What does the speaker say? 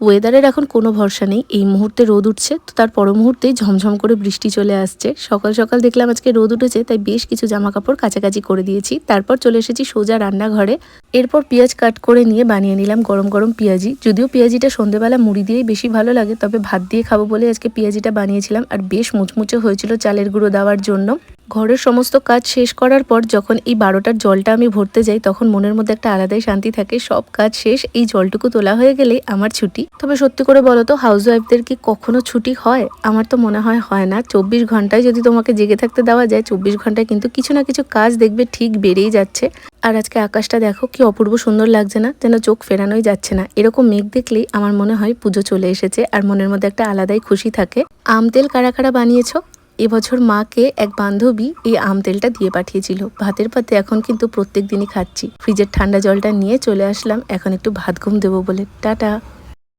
ওয়েদারের এখন কোনো ভরসা নেই। এই মুহূর্তে রোদ উঠছে, তো তার পর মুহূর্তেই ঝমঝম করে বৃষ্টি চলে আসছে। সকাল সকাল দেখলাম আজকে রোদ উঠেছে, তাই বেশ কিছু জামা কাপড় কাছাকাছি করে দিয়েছি। তারপর চলে এসেছি সোজা রান্নাঘরে। এরপর পেঁয়াজ কাট করে নিয়ে বানিয়ে নিলাম গরম গরম পেঁয়াজি। যদিও পেঁয়াজিটা সন্ধেবেলা মুড়ি দিয়েই বেশি ভালো লাগে, তবে ভাত দিয়ে খাব বলে আজকে পেঁয়াজিটা বানিয়েছিলাম, আর বেশ মুচমুচে হয়েছিল চালের গুঁড়ো দেওয়ার জন্য। ঘরের সমস্ত কাজ শেষ করার পর যখন এই বারোটার জলটা আমি ভরতে যাই, তখন মনের মধ্যে একটা আলাদাই শান্তি থাকে। সব কাজ শেষ, এই জলটুকু তোলা হয়ে গেলেই আমার ছুটি। তবে সত্যি করে বলো তো হাউস ওয়াইফদের কি কখনো ছুটি হয়? আমার তো মনে হয় হয় না। চব্বিশ ঘন্টায় যদি তোমাকে জেগে থাকতে দেওয়া যায়, চব্বিশ ঘন্টায় কিন্তু কিছু না কিছু কাজ দেখবে ঠিক বেড়েই যাচ্ছে। আর আজকে আকাশটা দেখো, কি অপূর্ব সুন্দর লাগছে না? যেন চোখ ফেরানোই যাচ্ছে না। এরকম মেঘ দেখলেই আমার মনে হয় পুজো চলে এসেছে, আর মনের মধ্যে একটা আলাদাই খুশি থাকে। আম তেল কারা কারা বানিয়েছো? এবছর মাকে এক বান্ধবী এই আম তেলটা দিয়ে পাঠিয়েছিল। ভাতের পাতে এখন কিন্তু প্রত্যেক দিনই খাচ্ছি। ফ্রিজের ঠান্ডা জলটা নিয়ে চলে আসলাম, এখন একটু ভাত ঘুম দেবো বলে। টাটা।